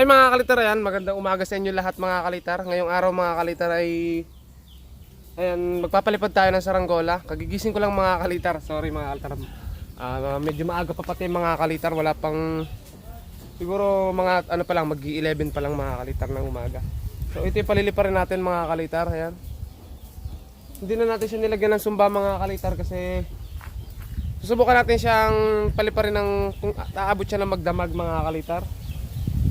Okay mga kalitar yan, magandang umaga sa inyo lahat mga kalitar. Ngayong araw mga kalitar ay Ayan, magpapalipad tayo ng saranggola. Kagigising ko lang mga kalitar. Sorry mga kalitar. Ah, medyo maaga pa pati mga kalitar. Wala pang siguro mga ano pa lang mag-11 pa lang mga kalitar ng umaga. So ito palilipa rin natin mga kalitar. Ayan. Hindi na natin siya nilagyan ng sumba mga kalitar kasi susubukan natin siyang paliparin ng kung aabot siya ng magdamag mga kalitar.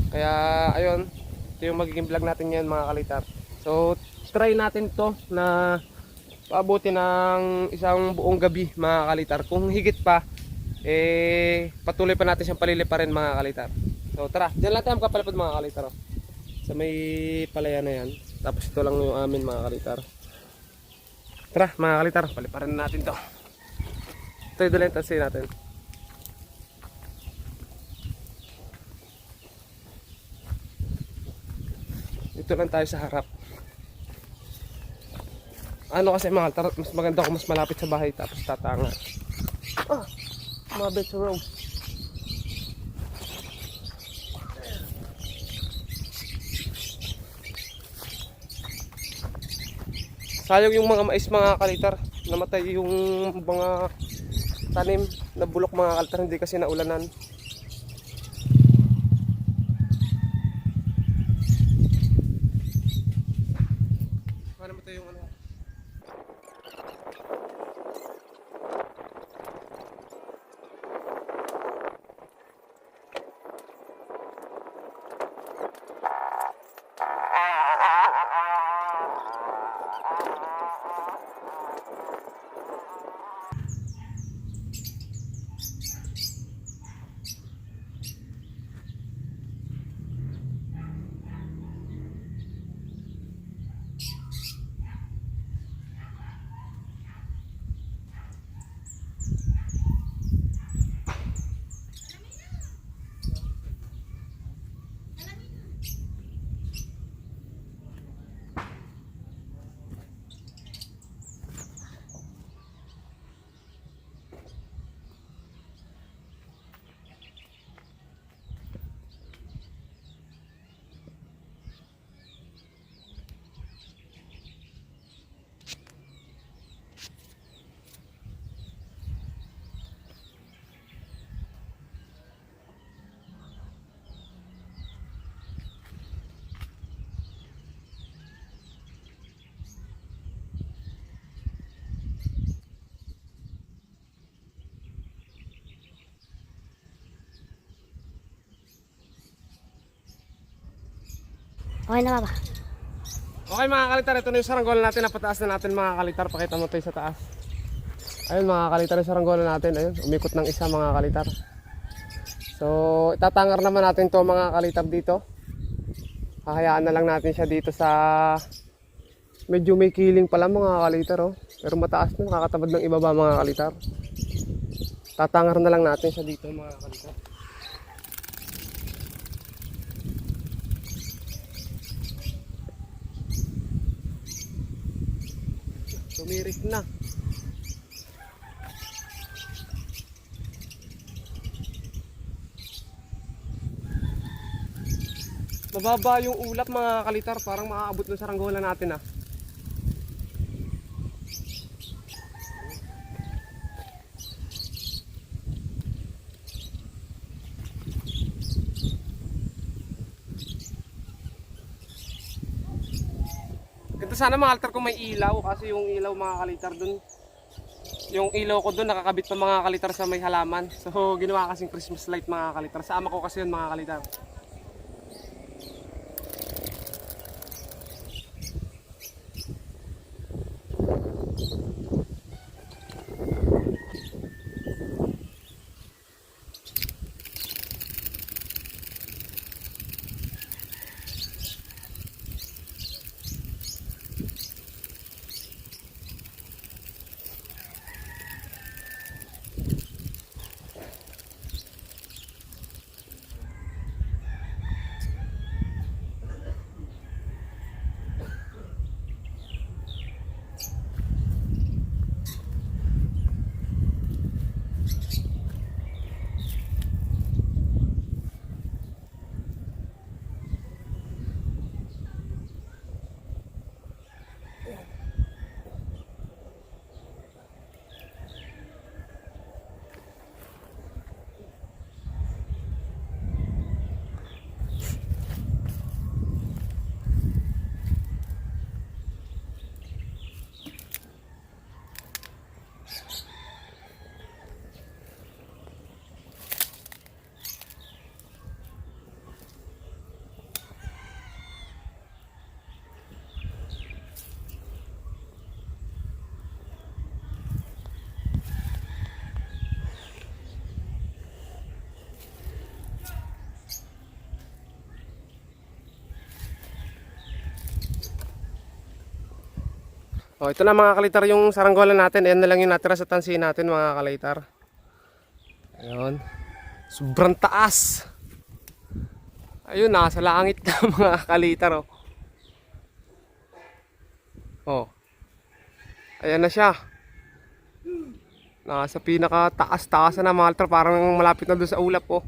Kaya ayun, ito yung magiging vlog natin ngayon mga kalitar. So try natin to na paabuti ng isang buong gabi mga kalitar. Kung higit pa, eh patuloy pa natin siyang paliliparin mga kalitar. So tara, dyan lang tayo makapalipad mga kalitar. Oh. Sa may palaya na yan. Tapos ito lang yung amin mga kalitar. Tara mga kalitar, paliparin na natin to. Ito yung dalhin natin. Dito lang tayo sa harap. Ano kasi mga kalitar, mas maganda kung mas malapit sa bahay tapos tatanga. Ah, mabit sa road. Sayang yung mga mais mga kalitar. Namatay yung mga tanim na bulok mga kalitar. Hindi kasi naulanan. Yung ano? Okay na ba? Okay mga kalitar, ito na yung saranggola natin. Napataas na natin mga kalitar. Pakita mo tayo sa taas. Ayun mga kalitar yung saranggola natin. Ayun, umikot ng isa mga kalitar. So, itatangar naman natin to mga kalitar dito. Hahayaan na lang natin siya dito sa medyo may kiling pala mga kalitar oh. Pero mataas na, nakakatabad ng ibaba mga kalitar. Tatangar na lang natin siya dito mga kalitar. Tumirik na. Mababa yung ulap mga kalitar, parang maaabot ng saranggola natin ah. Sana mga kalitar kung may ilaw kasi yung ilaw mga kalitar dun yung ilaw ko dun nakakabit pa mga kalitar sa may halaman. So ginawa kasing Christmas light mga kalitar. Sa ama ko kasi yun mga kalitar. Oh, ito na mga kalitar yung saranggola natin. Ayan na lang yung natira sa tansi natin mga kalitar. Ayun. Sobrang taas. Ayun, nasa langit na mga kalitar. Oh. oh. Ayan na siya. Nasa pinaka taas-taas na mga kalitar. Parang malapit na doon sa ulap. Oh.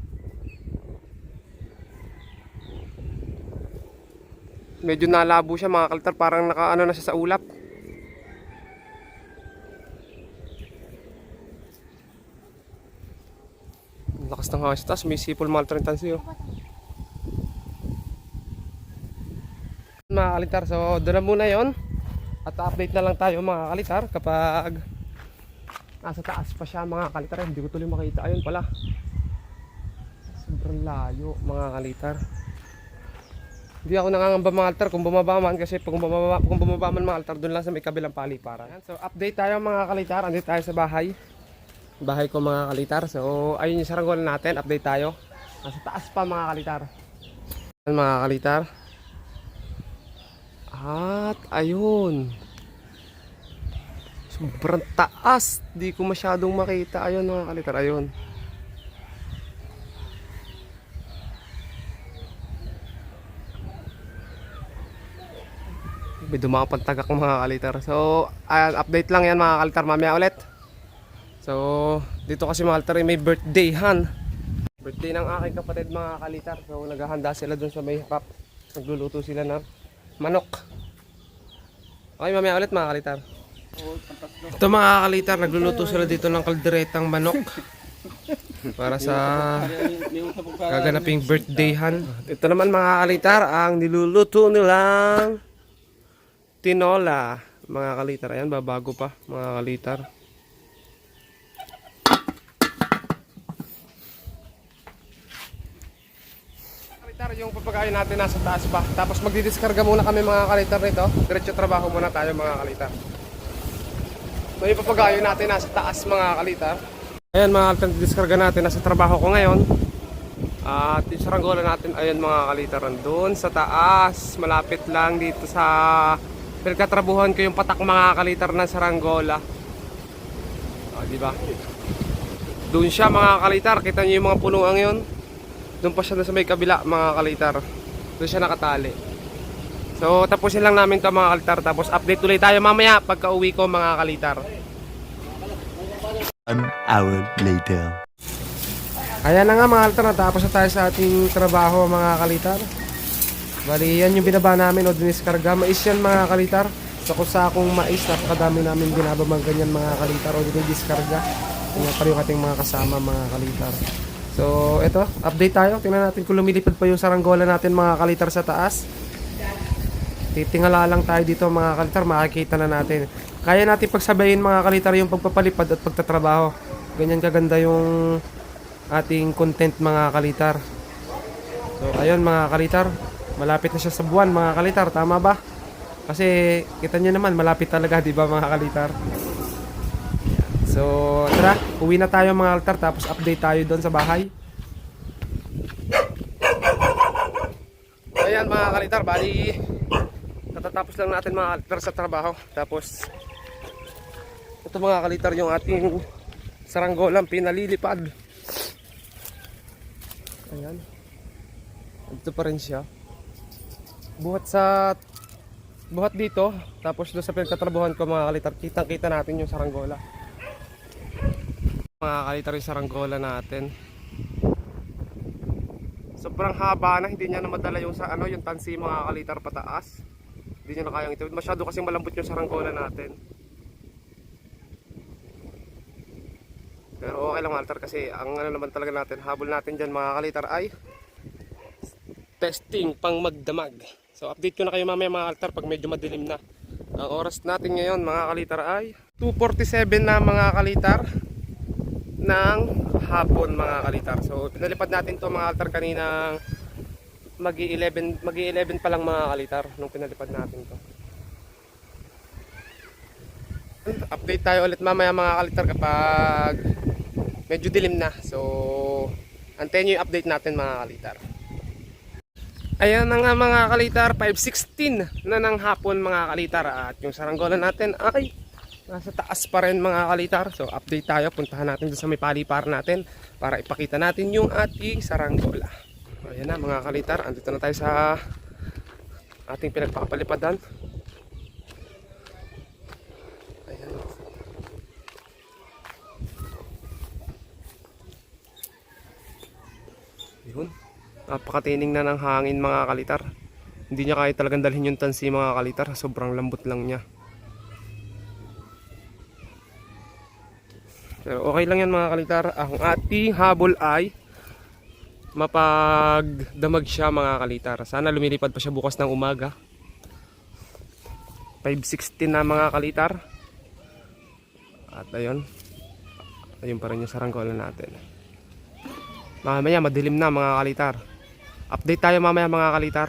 Medyo nalabo siya mga kalitar. Parang nakaano na siya sa ulap. Lakas ng hangin sa taas. May sipol mga kalitar yung tansi. Oh. Mga kalitar. So doon na muna yon At update na lang tayo mga kalitar kapag nasa taas pa siya mga kalitar. Hindi ko tuloy makita. Ayun pala. Sobrang layo mga kalitar. Hindi ako nangangamba mga altar kung bumaba man kasi kung bumaba, kung bumaba man mga altar doon lang sa may kabilang paliparan. So update tayo mga kalitar, andito tayo sa bahay. Bahay ko mga kalitar. So ayun yung saranggola natin, update tayo. Nasa taas pa mga kalitar. Mga kalitar. At ayun. Sobrang taas. Di ko masyadong makita. Ayun mga kalitar, ayun. May dumakapang tagak mga kalitar. So, ayan, update lang yan mga kalitar. Mamaya ulit. So, dito kasi mga kalitar may birthday han. Birthday ng aking kapatid mga kalitar. So, naghahanda sila dun sa may harap. Nagluluto sila ng manok. Okay, mamaya ulit mga kalitar. Ito mga kalitar, nagluluto sila dito ng kalderetang manok. Para sa gaganaping birthday han. Ito naman mga kalitar, ang niluluto nilang tinola. Mga kalitar, ayan, babago pa mga kalitar. Yung papagayon natin nasa taas pa. Tapos magdidiskarga muna kami mga kalitar nito. Diretso trabaho muna tayo mga kalitar. So yung papagayo natin nasa taas mga kalitar. Ayan mga kalitar, diskarga natin nasa trabaho ko ngayon. At yung natin, ayan mga kalitar, doon sa taas. Malapit lang dito sa pinagkatrabuhan ko yung patak mga kalitar ng saranggola. Ah, di ba? Doon siya mga kalitar, kita niyo yung mga punuang yun. Doon pa siya doon sa may kabila mga kalitar. Doon siya nakatali. So tapusin lang namin to mga kalitar tapos update ulit tayo mamaya pagka uwi ko mga kalitar. One hour later. Ayan na nga mga kalitar, natapos na tayo sa ating trabaho mga kalitar. Bali yan yung binaba namin o diniskarga. Mais yan mga kalitar. Sa kusakong mais, napakadami namin binababang ganyan mga kalitar o dinidiskarga. Tingnan pa rin yung ating mga kasama mga kalitar. So eto, update tayo. Tingnan natin kung lumilipad pa yung saranggola natin mga kalitar sa taas. Titingala lang tayo dito mga kalitar, makikita na natin. Kaya natin pagsabayin mga kalitar yung pagpapalipad at pagtatrabaho. Ganyan kaganda yung ating content mga kalitar. So ayun mga kalitar, malapit na siya sa buwan mga kalitar, tama ba? Kasi kita nyo naman, malapit talaga, di ba mga kalitar? So tara, uwi na tayo mga kalitar, tapos update tayo doon sa bahay. Ayan mga kalitar, bali katatapos lang natin mga kalitar sa trabaho. Tapos ito mga kalitar yung ating saranggolang pinalilipad. Ayan. Ito pa rin siya. Buhat sa buhat dito, tapos doon sa pinagtatrabuhan ko mga kalitar, kitang kita natin yung saranggola. Mga kalitar yung saranggola natin. Sobrang haba na, hindi niya na madala yung sa ano, yung tansi mga kalitar pataas. Hindi niya na kayang itawid. Masyado kasi malambot yung saranggola natin. Pero okay lang mga kasi ang ano naman talaga natin, habol natin dyan mga kalitar ay testing pang magdamag. So update ko na kayo mamaya mga kalitar pag medyo madilim na. Ang oras natin ngayon mga kalitar ay 2.47 na mga kalitar ng hapon mga kalitar. So pinalipad natin to mga kalitar kanina magi 11 magi 11 pa lang mga kalitar nung pinalipad natin to. Update tayo ulit mamaya mga kalitar kapag medyo dilim na. So antayin yung update natin mga kalitar. Ayan na nga mga kalitar, 5.16 na ng hapon mga kalitar at yung saranggola natin ay nasa taas pa rin mga kalitar. So update tayo, puntahan natin doon sa may palipar natin para ipakita natin yung ating saranggola. Ayan na mga kalitar, andito na tayo sa ating pinagpapalipadan. Ayan. Yun. Napakatining na ng hangin mga kalitar. Hindi niya kaya talagang dalhin yung tansi mga kalitar. Sobrang lambot lang niya. Pero okay lang yan mga kalitar. Ang ating habol ay mapagdamag siya mga kalitar. Sana lumilipad pa siya bukas ng umaga. 5.16 na mga kalitar. At ayun. Ayun pa rin yung saranggola natin. Mamaya madilim na mga kalitar. Update tayo mamaya mga kalitar.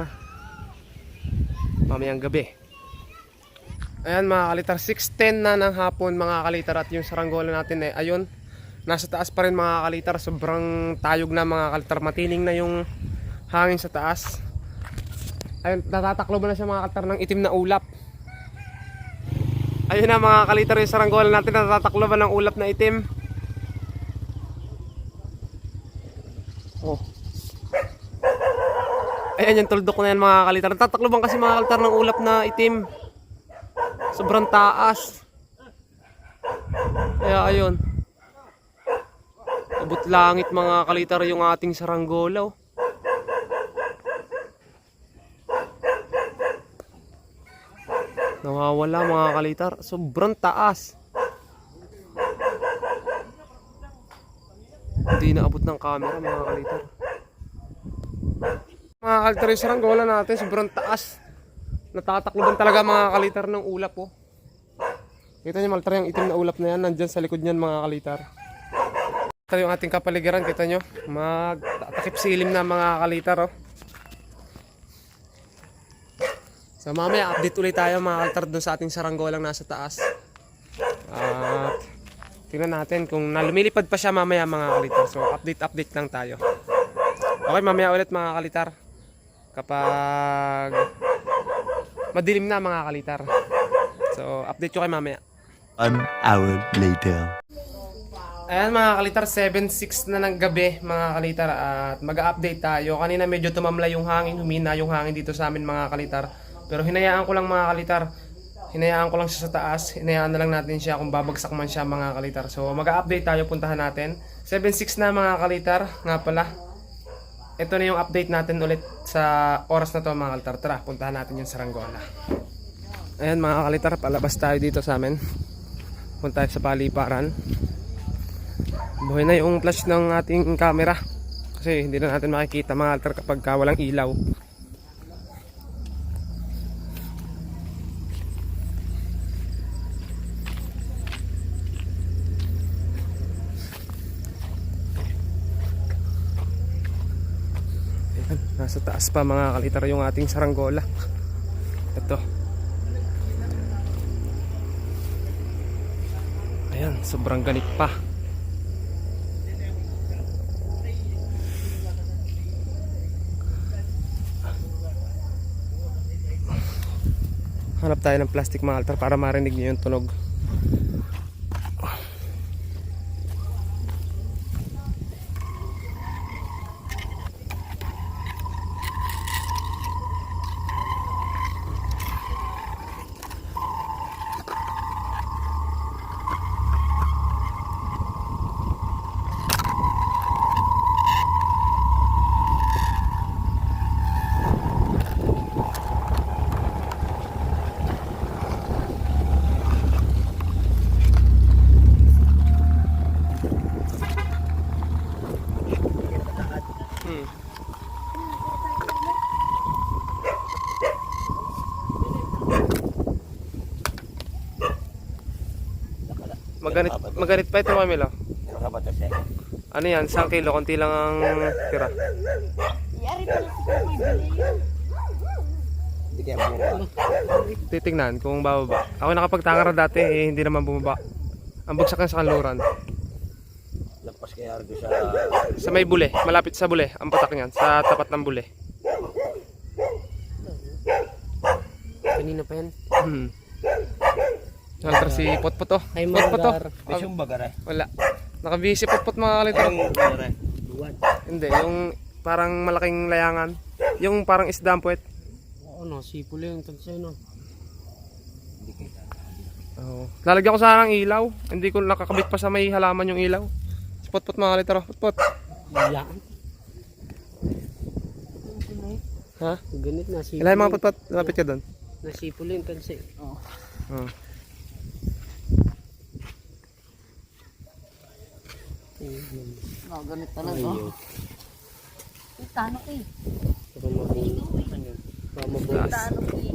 Mamayang gabi. Ayan mga kalitar, 6.10 na ng hapon mga kalitar at yung saranggola natin eh, ayun, nasa taas pa rin mga kalitar, sobrang tayog na mga kalitar, matining na yung hangin sa taas. Ayun, natataklo mo na siya mga kalitar ng itim na ulap. Ayun na mga kalitar yung saranggola natin, natataklo ba ng ulap na itim? Oh. Ayan yung tuldok na yan mga kalitar. Tatakloban kasi mga kalitar ng ulap na itim. Sobrang taas. Kaya ayun. Abot langit mga kalitar yung ating saranggola. oh. Nawawala mga kalitar. Sobrang taas. Hindi na abot ng camera mga kalitar. Mga kalitar yung saranggola natin, sobrang taas. Natatakloban talaga mga kalitar ng ulap po. Kita niyo maltar yung itim na ulap na yan, nandyan sa likod niyan mga kalitar. Ito yung ating kapaligiran, kita nyo. Magtatakip silim na mga kalitar oh. So mamaya update ulit tayo mga kalitar doon sa ating saranggolang nasa taas. At tingnan natin kung nalumilipad pa siya mamaya mga kalitar. So update update lang tayo. Okay mamaya ulit mga kalitar. Kapag madilim na mga kalitar. So update ko kay mamaya. One hour later. Ayan mga kalitar, 7.6 na ng gabi mga kalitar at mag-update tayo. Kanina medyo tumamla yung hangin, humina yung hangin dito sa amin mga kalitar. Pero hinayaan ko lang mga kalitar, hinayaan ko lang siya sa taas, hinayaan na lang natin siya kung babagsak man siya mga kalitar. So mag-update tayo, puntahan natin. 7.6 na mga kalitar, nga pala. Ito na yung update natin ulit sa oras na to mga kalitar. Tara, puntahan natin yung saranggola. Ayan mga kalitar, palabas tayo dito sa amin. Punta tayo sa paliparan. Buhay na yung flash ng ating camera. Kasi hindi na natin makikita mga altar kapag ka walang ilaw. Ayan, nasa taas pa mga kalitar yung ating saranggola. Ito. Ayan, sobrang ganit pa. Hanap tayo ng plastic mga para marinig niyo yung tunog. Hmm. Maganit pa ito, Mamilo. Ano yan? Isang kilo, konti lang ang tira. Yari pala si Bilay. Titignan kung bababa. Ako nakapagtangara dati, eh, hindi naman bumaba. Ang bagsak sa kanluran. Lampas kay Argo sa Sa may bule, malapit sa bule. Ang patak niyan, sa tapat ng bule. kanina pa yan. Hmm. Kalitar si Potpot oh. Ay, Potpot oh. sumba ka rin. Wala. Nakabisi Potpot mga. Ang rin. Luwan. Hindi, yung parang malaking layangan. Yung parang isdang puwet. Oo, no, sipol yung tansay, no. Oo. Lalagyan ko sana ng ilaw. Hindi ko nakakabit pa sa may halaman yung ilaw. Si Potpot mga kalitar oh. Potpot. Yan. Ha? Ganit na, sipol. Ilahin mga Potpot. Lapit ka doon. Nasipol yung tansay. Oo. Oh, ganit talaga. Ayaw. Ang tanok eh. Baka mabunot. Baka mabunot. Eh.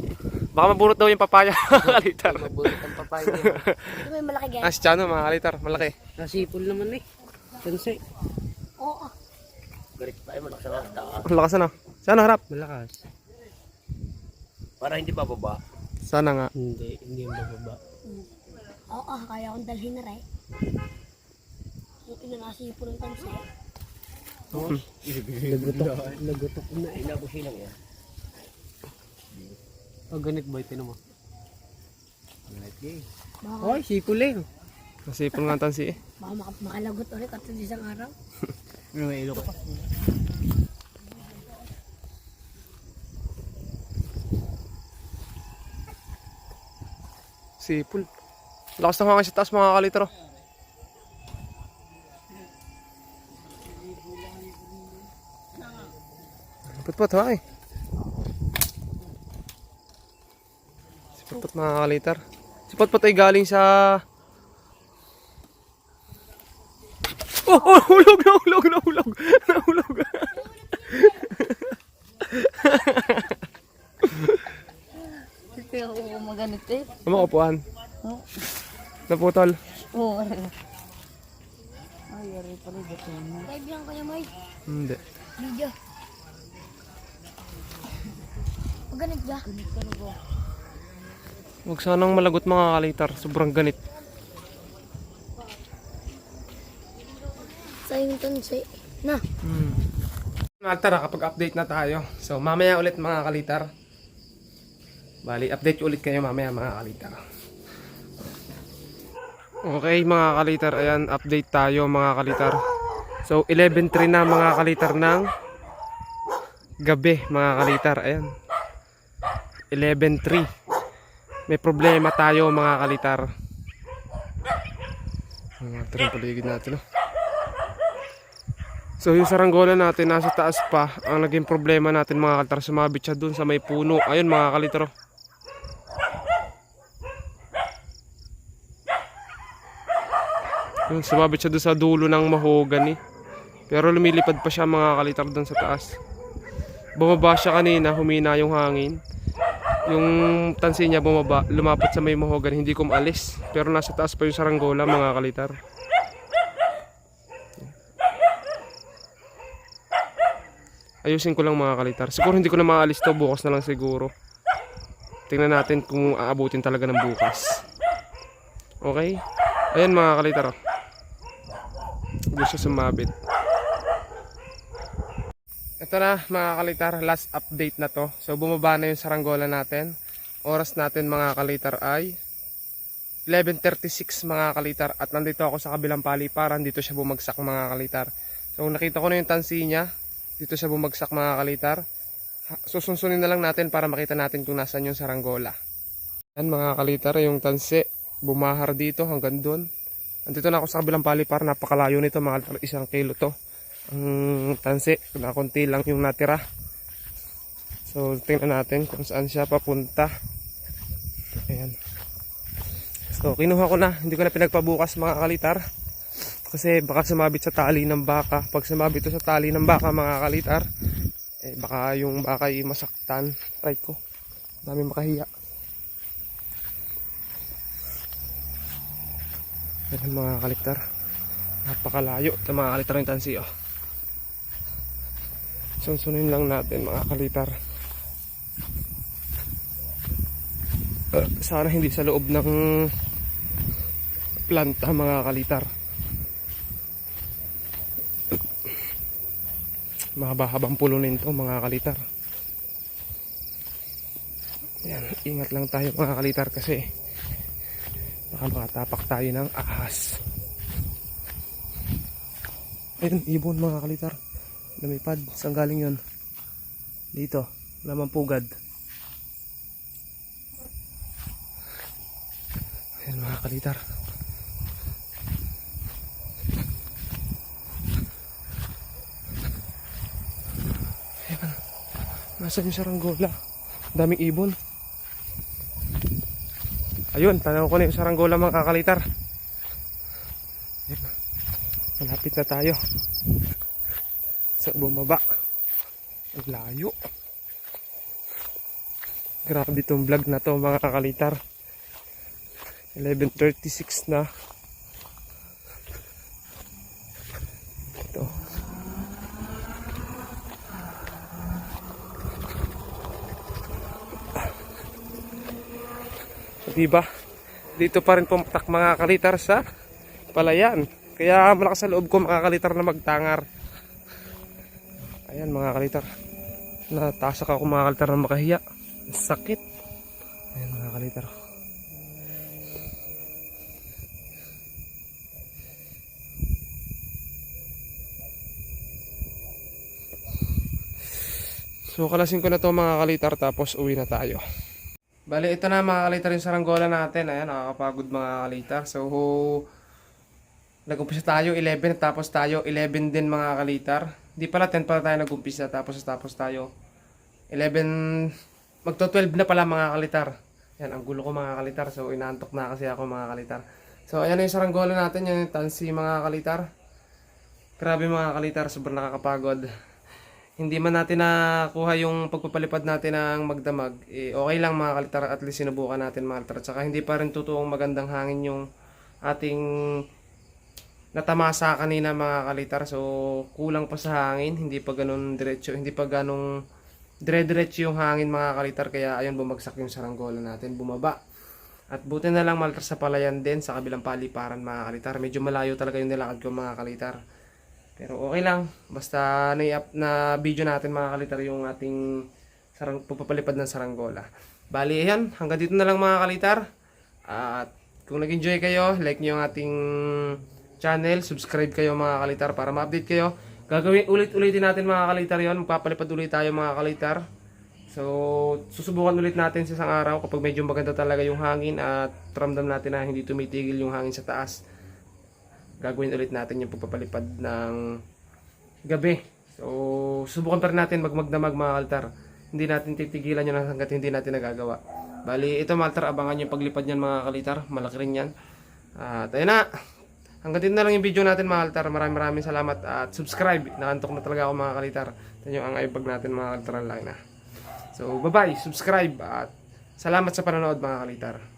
Baka mabunot daw yung papaya kalitar. Mabunot ang papaya. Ito may malaki Ah, guys. si Chano mga kalitar. Malaki. Nasipol naman eh. Tansay. Oo. Garit pa ay malakas ang taas. Ang lakas ano. Sana harap. Malakas. Para hindi bababa. Sana nga. Hindi, hindi yung bababa. Oo, kaya akong dalhin na rin. Yung inanasipo ng tansi. Lagutok. Lagutok na eh. Inabo silang yan. Oh, ganit boy, tinan mo. Baka, Hoy, sipol eh. Nasipon nga ang tansi eh. baka mak- makalagot ulit at sa isang araw. May ilo ko. Sipol. Lakas ng hangin sa taas mga kalitro. Putput ha eh. Si Putput mga kalitar. Si Putput ay galing sa... Oh, oh, hulog, nahulog, nahulog, nahulog. Ako maganit eh. Ano upuan? Naputol. Oo. Ay, yari pala dito. Live lang kaya, May. Hindi. Video. Maganit ba? Ganit talaga. Huwag sanang malagot mga kalitar. Sobrang ganit. Sa yung tansi. Na. Hmm. Tara, kapag update na tayo. So, mamaya ulit mga kalitar. Bali, update ulit kayo mamaya mga kalitar. Okay mga kalitar, ayan, update tayo mga kalitar. So, 11.3 na mga kalitar ng gabi mga kalitar. Ayan. 11.3. May problema tayo mga kalitar. Mga rin paligid natin. Oh. So yung saranggola natin nasa taas pa. Ang naging problema natin mga kalitar, sumabit siya dun sa may puno. Ayun mga kalitar. oh. Yun, sumabit siya dun sa dulo ng mahogany. Pero lumilipad pa siya mga kalitar dun sa taas. Bumaba siya kanina, humina yung hangin. Yung tansi niya bumaba, lumapit sa may mahogany, hindi ko maalis. Pero nasa taas pa yung saranggola mga kalitar. Ayusin ko lang mga kalitar. Siguro hindi ko na maalis to bukas na lang siguro. Tingnan natin kung aabutin talaga ng bukas. Okay? Ayan mga kalitar. oh. Gusto sumabit. Ito na mga kalitar, last update na to. So bumaba na yung saranggola natin. Oras natin mga kalitar ay 11.36 mga kalitar. At nandito ako sa kabilang paliparan dito siya bumagsak mga kalitar. So nakita ko na yung tansi niya. Dito siya bumagsak mga kalitar. Susunsunin na lang natin para makita natin kung nasan yung saranggola. Yan mga kalitar yung tansi. Bumahar dito hanggang doon nandito na ako sa kabilang paliparan napakalayo nito mga kalitar isang kilo to ang tansi na konti lang yung natira so tingnan natin kung saan siya papunta ayan So, kinuha ko na. Hindi ko na pinagpabukas mga kalitar. Kasi baka sumabit sa tali ng baka. Pag sumabit to sa tali ng baka mga kalitar, eh baka yung baka ay masaktan. Try ko. Dami makahiya. Ayan mga kalitar. Napakalayo. Ito mga kalitar yung tansi oh. Sunsunin lang natin mga kalitar. Uh, sana hindi sa loob ng planta mga kalitar mahaba-habang pulo nito mga kalitar Yan, ingat lang tayo mga kalitar kasi baka makatapak tayo ng ahas. Ayun, ibon mga kalitar. Lumipad. Saan galing yun? Dito. Lamang pugad. Ayan mga kalitar. Ayan. Nasaan yung saranggola? Ang daming ibon. Ayun, tanaw ko na yung saranggola mga kakalitar. Ayan. Malapit na tayo. Sa bumaba. Ang layo. Grabe itong vlog na to mga kakalitar. 11.36 na. Ito. Diba? Dito pa rin pumatak mga kalitar sa palayan. Kaya malakas sa loob ko mga kalitar na magtangar. Ayan mga kalitar. Natasak ako mga kalitar na makahiya. Sakit. Ayan mga kalitar. So kalasin ko na to mga kalitar tapos uwi na tayo. Bali ito na mga kalitar yung saranggola natin. Ayan nakakapagod mga kalitar. So Nag-umpisa tayo 11 tapos tayo 11 din mga kalitar. Di pala 10 pala tayo nag-umpisa tapos tapos tayo 11 magto 12 na pala mga kalitar. Yan ang gulo ko mga kalitar. So inaantok na kasi ako mga kalitar. So ayan yung saranggola natin yung tansi mga kalitar. Grabe mga kalitar, sobrang nakakapagod. Hindi man natin nakuha yung pagpapalipad natin ng magdamag. Eh, okay lang mga kalitar, at least sinubukan natin mga kalitar. Tsaka hindi pa rin totoong magandang hangin yung ating natamasa kanina mga kalitar. So, kulang pa sa hangin. Hindi pa ganun diretso. Hindi pa ganun dire-diretso yung hangin mga kalitar. Kaya ayun, bumagsak yung saranggola natin. Bumaba. At buti na lang maltar sa palayan din sa kabilang paliparan mga kalitar. Medyo malayo talaga yung nilakad ko mga kalitar. Pero okay lang. Basta na-up na video natin mga kalitar yung ating sarang, pagpapalipad ng saranggola. Bali, yan. Hanggang dito na lang mga kalitar. At kung nag-enjoy kayo, like nyo yung ating channel, subscribe kayo mga kalitar para ma-update kayo. Gagawin ulit-ulitin natin mga kalitar yon Magpapalipad ulit tayo mga kalitar. So, susubukan ulit natin sa isang araw kapag medyo maganda talaga yung hangin at ramdam natin na hindi tumitigil yung hangin sa taas. Gagawin ulit natin yung pagpapalipad ng gabi. So, subukan pa rin natin magmagdamag mga kalitar. Hindi natin titigilan yun hanggat hindi natin nagagawa. Bali, ito mga kalitar, abangan yung paglipad niyan mga kalitar. Malaki rin yan. At ayun na. Hanggang dito na lang yung video natin mga kalitar. Maraming maraming salamat at subscribe. Nakantok na talaga ako mga kalitar. Ito yung ang ibag natin mga kalitar ang laki na. So, bye-bye, subscribe at salamat sa panonood mga kalitar.